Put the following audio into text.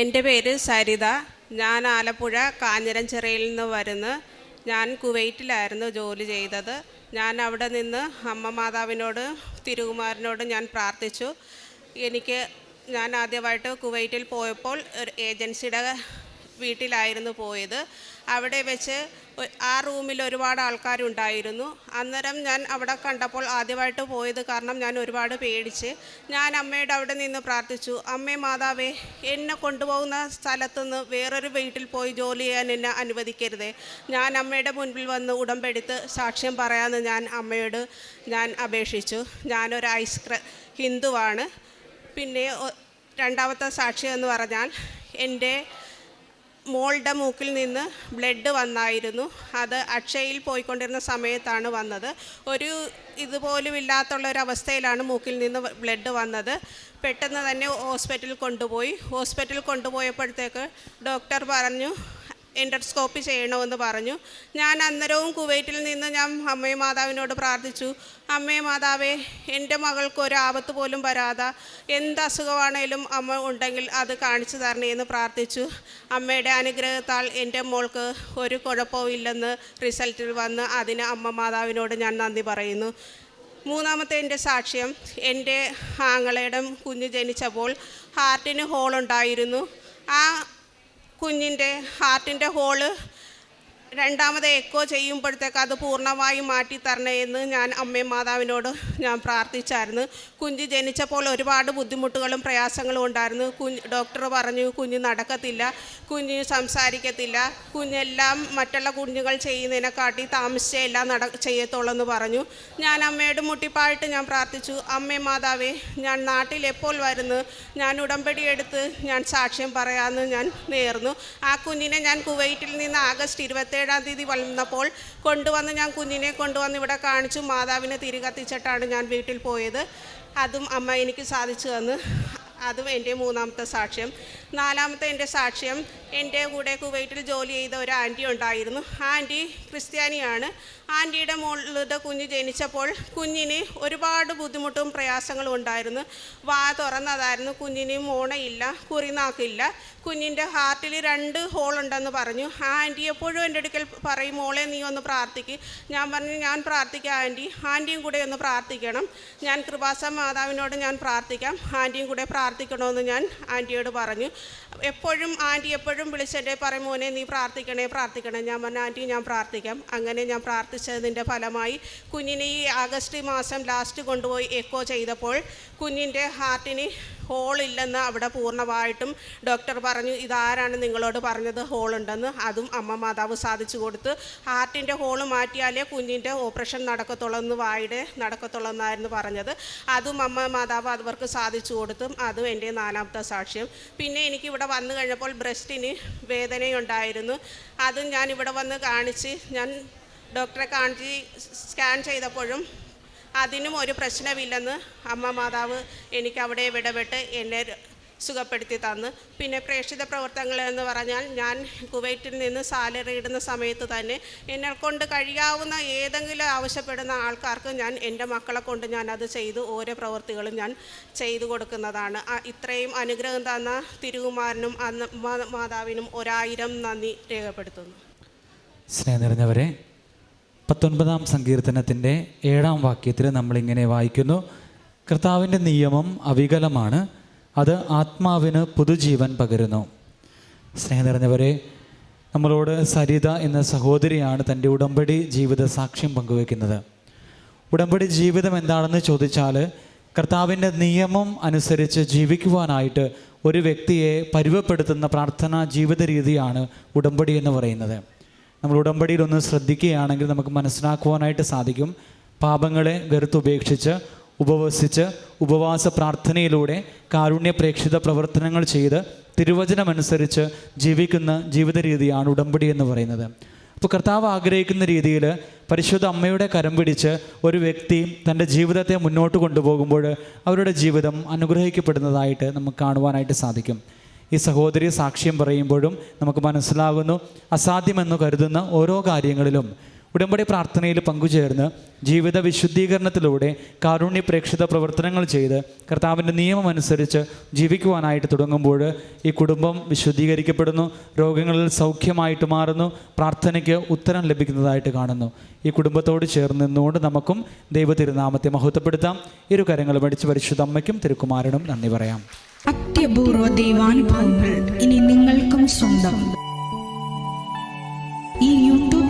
എന്റെ പേര് സരിത. ഞാൻ ആലപ്പുഴ കാഞ്ഞിരഞ്ചിറയിൽ നിന്ന് വരുന്നു. ഞാൻ കുവൈറ്റിലായിരുന്നു ജോലി ചെയ്തത്. ഞാൻ അവിടെ നിന്ന് അമ്മ മാതാവിനോട് തിരുകുമാരനോട് ഞാൻ പ്രാർത്ഥിച്ചു. എനിക്ക് ഞാൻ ആദ്യമായിട്ട് കുവൈറ്റിൽ പോയപ്പോൾ ഒരു ഏജൻസിയുടെ വീട്ടിലായിരുന്നു പോയത്. അവിടെ വെച്ച് ആ റൂമിൽ ഒരുപാട് ആൾക്കാരുണ്ടായിരുന്നു. അന്നേരം ഞാൻ അവിടെ കണ്ടപ്പോൾ ആദ്യമായിട്ട് പോയത് കാരണം ഞാൻ ഒരുപാട് പേടിച്ച് ഞാൻ അമ്മയുടെ അവിടെ നിന്ന് പ്രാർത്ഥിച്ചു അമ്മേ മാതാവേ എന്നെ കൊണ്ടുപോകുന്ന സ്ഥലത്തുനിന്ന് വേറൊരു വീട്ടിൽ പോയി ജോലി ചെയ്യാൻ എന്നെ അനുവദിക്കരുതേ. ഞാൻ അമ്മയുടെ മുൻപിൽ വന്ന് ഉടമ്പെടുത്ത് സാക്ഷ്യം പറയാമെന്ന് ഞാൻ അമ്മയോട് ഞാൻ അപേക്ഷിച്ചു. ഞാനൊരു ഐസ്ക്ര ഹിന്ദുവാണ്. പിന്നെ രണ്ടാമത്തെ സാക്ഷ്യം എന്ന് പറഞ്ഞാൽ എന്റെ മോളുടെ മൂക്കിൽ നിന്ന് ബ്ലഡ് വന്നായിരുന്നു. അത് അക്ഷയയിൽ പോയിക്കൊണ്ടിരുന്ന സമയത്താണ് വന്നത്. ഒരു ഇതുപോലും ഇല്ലാത്തുള്ള ഒരു അവസ്ഥയിലാണ് മൂക്കിൽ നിന്ന് ബ്ലഡ് വന്നത്. പെട്ടെന്ന് തന്നെ ഹോസ്പിറ്റലിൽ കൊണ്ടുപോയി. ഹോസ്പിറ്റലിൽ കൊണ്ടുപോയപ്പോഴത്തേക്ക് ഡോക്ടർ പറഞ്ഞു എൻഡോസ്കോപ്പി ചെയ്യണമെന്ന് പറഞ്ഞു. ഞാൻ അന്നേരവും കുവൈറ്റിൽ നിന്ന് ഞാൻ അമ്മയെ മാതാവിനോട് പ്രാർത്ഥിച്ചു. അമ്മേ മാതാവേ എന്റെ മകൾക്ക് ഒരു ആപത്ത് പോലും വരാതെ എന്ത് അസുഖമാണേലും അമ്മ ഉണ്ടെങ്കിൽ അത് കാണിച്ചു തരണേ എന്ന് പ്രാർത്ഥിച്ചു. അമ്മയുടെ അനുഗ്രഹത്താൽ എന്റെ മോൾക്ക് ഒരു കുഴപ്പവും ഇല്ലെന്ന് റിസൾട്ടിൽ വന്ന് അതിന് അമ്മ മാതാവിനോട് ഞാൻ നന്ദി പറയുന്നു. മൂന്നാമത്തെ എന്റെ സാക്ഷ്യം എന്റെ ആങ്ങളയുടെ കുഞ്ഞ് ജനിച്ചപ്പോൾ ഹാർട്ടിന് ഹോളുണ്ടായിരുന്നു. ആ കുഞ്ഞിന്റെ ഹാർട്ടിന്റെ ഹോൾ രണ്ടാമത് എക്കോ ചെയ്യുമ്പോഴത്തേക്ക് അത് പൂർണമായും മാറ്റി തരണേ എന്ന് ഞാൻ അമ്മയും മാതാവിനോട് ഞാൻ പ്രാർത്ഥിച്ചായിരുന്നു. കുഞ്ഞ് ജനിച്ചപ്പോൾ ഒരുപാട് ബുദ്ധിമുട്ടുകളും പ്രയാസങ്ങളും ഉണ്ടായിരുന്നു. കുഞ്ഞ് ഡോക്ടർ പറഞ്ഞു കുഞ്ഞ് നടക്കത്തില്ല കുഞ്ഞ് സംസാരിക്കത്തില്ല കുഞ്ഞെല്ലാം മറ്റുള്ള കുഞ്ഞുങ്ങൾ ചെയ്യുന്നതിനെക്കാട്ടി താമസിച്ചേ എല്ലാം നട ചെയ്യത്തുള്ളൂ എന്ന് പറഞ്ഞു. ഞാൻ അമ്മയോട് മുട്ടിപ്പായിട്ട് ഞാൻ പ്രാർത്ഥിച്ചു അമ്മേ മാതാവേ ഞാൻ നാട്ടിൽ എപ്പോൾ വരുന്നു? ഞാൻ ഉടമ്പടി എടുത്ത് ഞാൻ സാക്ഷ്യം പറയാമെന്ന് ഞാൻ നേർന്നു. ആ കുഞ്ഞിനെ ഞാൻ കുവൈറ്റിൽ നിന്ന് ആഗസ്റ്റ് ഇരുപത്തേഴാം തീയതി വന്നപ്പോൾ കൊണ്ടുവന്ന് ഞാൻ കുഞ്ഞിനെ കൊണ്ടുവന്ന് ഇവിടെ കാണിച്ചു. മാതാവിനെ തിരികത്തിച്ചിട്ടാണ് ഞാൻ വീട്ടിൽ പോയത്. അതും അമ്മ എനിക്ക് സാധിച്ചു തന്നു. അതും എന്റെ മൂന്നാമത്തെ സാക്ഷ്യം. നാലാമത്തെ എന്റെ സാക്ഷ്യം എന്റെ കൂടെ കുവൈറ്റിൽ ജോലി ചെയ്ത ഒരു ആന്റി ഉണ്ടായിരുന്നു. ആന്റി ക്രിസ്ത്യാനിയാണ്. ആന്റിയുടെ മോളുടെ കുഞ്ഞ് ജനിച്ചപ്പോൾ കുഞ്ഞിന് ഒരുപാട് ബുദ്ധിമുട്ടും പ്രയാസങ്ങളും ഉണ്ടായിരുന്നു. വാ തുറന്നതായിരുന്നു. കുഞ്ഞിന് മോണയില്ല കുറിനാക്കില്ല കുഞ്ഞിന്റെ ഹാർട്ടിൽ രണ്ട് ഹോൾ ഉണ്ടെന്ന് പറഞ്ഞു. ആ ആന്റി എപ്പോഴും എന്റെ അടുക്കൽ പറയും മോളെ നീ ഒന്ന് പ്രാർത്ഥിക്ക്. ഞാൻ പറഞ്ഞു ഞാൻ പ്രാർത്ഥിക്കാം ആന്റി. ആന്റിയും കൂടെ ഒന്ന് പ്രാർത്ഥിക്കണം. ഞാൻ കൃപാസ മാതാവിനോട് ഞാൻ പ്രാർത്ഥിക്കാം. ആന്റിയും കൂടെ പ്രാർത്ഥിക്കണമെന്ന് ഞാൻ ആന്റിയോട് പറഞ്ഞു. എപ്പോഴും ആന്റി എപ്പോഴും വിളിച്ചെന്റെ പറയും മോനെ നീ പ്രാർത്ഥിക്കണേ പ്രാർത്ഥിക്കണേ. ഞാൻ പറഞ്ഞു ആന്റി ഞാൻ പ്രാർത്ഥിക്കാം. അങ്ങനെ ഞാൻ പ്രാർത്ഥിച്ചതിന്റെ ഫലമായി കുഞ്ഞിനെ ഈ ആഗസ്റ്റ് മാസം ലാസ്റ്റ് കൊണ്ടുപോയി എക്കോ ചെയ്തപ്പോൾ കുഞ്ഞിന്റെ ഹാർട്ടിന് ഹോളില്ലെന്ന് അവിടെ പൂർണമായിട്ടും ഡോക്ടർ പറഞ്ഞു ഇതാരാണ് നിങ്ങളോട് പറഞ്ഞത് ഹോളുണ്ടെന്ന്? അതും അമ്മ മാതാവ് സാധിച്ചു കൊടുത്ത് ഹാർട്ടിന്റെ ഹോൾ മാറ്റിയാലേ കുഞ്ഞിന്റെ ഓപ്പറേഷൻ നടക്കത്തുള്ളൂ എന്ന് വായുടെ നടക്കത്തുള്ളൂ എന്നായിരുന്നു പറഞ്ഞത്. അതും അമ്മ മാതാവ് അവർക്ക് സാധിച്ചു കൊടുത്തും അതും എന്റെ നാലാമത്തെ സാക്ഷ്യം. പിന്നെ എനിക്ക് ഇവിടെ വന്നു കഴിഞ്ഞപ്പോൾ ബ്രസ്റ്റിന് വേദനയുണ്ടായിരുന്നു. അതും ഞാൻ ഇവിടെ വന്ന് കാണിച്ച് ഞാൻ ഡോക്ടറെ കാണിച്ച് സ്കാൻ ചെയ്തപ്പോഴും അതിനും ഒരു പ്രശ്നമില്ലെന്ന് അമ്മ മാതാവ് എനിക്ക് അവിടെ വിടപെട്ട് എന്നെ സുഖപ്പെടുത്തി തന്ന്. പിന്നെ പ്രേക്ഷിത പ്രവർത്തനങ്ങൾ എന്ന് പറഞ്ഞാൽ ഞാൻ കുവൈറ്റിൽ നിന്ന് സാലറി ഇടുന്ന സമയത്ത് തന്നെ എന്നെ കൊണ്ട് കഴിയാവുന്ന ഏതെങ്കിലും ആവശ്യപ്പെടുന്ന ആൾക്കാർക്ക് ഞാൻ എന്റെ മക്കളെ കൊണ്ട് ഞാൻ അത് ചെയ്തു ഓരോ പ്രവൃത്തികളും ഞാൻ ചെയ്തു കൊടുക്കുന്നതാണ്. ഇത്രയും അനുഗ്രഹം തന്ന തിരുകുമാരനും അന്ന് മാതാവിനും ഒരായിരം നന്ദി രേഖപ്പെടുത്തുന്നു. സ്നേഹം നിറഞ്ഞവരെ പത്തൊൻപതാം സങ്കീർത്തനത്തിന്റെ ഏഴാം വാക്യത്തിൽ നമ്മളിങ്ങനെ വായിക്കുന്നു. കർത്താവിന്റെ നിയമം അവികലമാണ് അത് ആത്മാവിന് പുതുജീവൻ പകരുന്നു. സ്നേഹം നിറഞ്ഞവരെ നമ്മളോട് സരിത എന്ന സഹോദരിയാണ് തന്റെ ഉടമ്പടി ജീവിത സാക്ഷ്യം പങ്കുവെക്കുന്നത് ഉടമ്പടി ജീവിതം എന്താണെന്ന് ചോദിച്ചാൽ കർത്താവിന്റെ നിയമം അനുസരിച്ച് ജീവിക്കുവാനായിട്ട് ഒരു വ്യക്തിയെ പരുവപ്പെടുത്തുന്ന പ്രാർത്ഥനാ ജീവിത രീതിയാണ് ഉടമ്പടി എന്ന് പറയുന്നത്. നമ്മൾ ഉടമ്പടിയിലൊന്ന് ശ്രദ്ധിക്കുകയാണെങ്കിൽ നമുക്ക് മനസ്സിലാക്കുവാനായിട്ട് സാധിക്കും. പാപങ്ങളെ വെറുത്തുപേക്ഷിച്ച് ഉപവസിച്ച് ഉപവാസ പ്രാർത്ഥനയിലൂടെ കാരുണ്യപ്രേക്ഷിത പ്രവർത്തനങ്ങൾ ചെയ്ത് തിരുവചനമനുസരിച്ച് ജീവിക്കുന്ന ജീവിത രീതിയാണ് ഉടമ്പടി എന്ന് പറയുന്നത്. അപ്പോൾ കർത്താവ് ആഗ്രഹിക്കുന്ന രീതിയിൽ പരിശുദ്ധ അമ്മയുടെ കരം പിടിച്ച് ഒരു വ്യക്തി തന്റെ ജീവിതത്തെ മുന്നോട്ട് കൊണ്ടുപോകുമ്പോൾ അവരുടെ ജീവിതം അനുഗ്രഹിക്കപ്പെടുന്നതായിട്ട് നമുക്ക് കാണുവാനായിട്ട് സാധിക്കും. ഈ സഹോദരി സാക്ഷ്യം പറയുമ്പോഴും നമുക്ക് മനസ്സിലാകുന്നു അസാധ്യമെന്ന് കരുതുന്ന ഓരോ കാര്യങ്ങളിലും ഉടമ്പടി പ്രാർത്ഥനയിൽ പങ്കുചേർന്ന് ജീവിത വിശുദ്ധീകരണത്തിലൂടെ കാരുണ്യ പ്രേക്ഷിത പ്രവർത്തനങ്ങൾ ചെയ്ത് കർത്താവിന്റെ നിയമം അനുസരിച്ച് ജീവിക്കുവാനായിട്ട് തുടങ്ങുമ്പോൾ ഈ കുടുംബം വിശുദ്ധീകരിക്കപ്പെടുന്നു രോഗങ്ങളിൽ സൗഖ്യമായിട്ട് മാറുന്നു പ്രാർത്ഥനയ്ക്ക് ഉത്തരം ലഭിക്കുന്നതായിട്ട് കാണുന്നു. ഈ കുടുംബത്തോട് ചേർന്ന് നിന്നുകൊണ്ട് നമുക്കും ദൈവ തിരുനാമത്തെ മഹത്വപ്പെടുത്താം. ഇരു കരങ്ങൾ അടിച്ച് പരിശുദ്ധ അമ്മയ്ക്കും തിരുക്കുമാരനും നന്ദി പറയാം. അത്യപൂർവ ദൈവാനുഭവങ്ങൾ ഇനി നിങ്ങൾക്കും സ്വന്തം.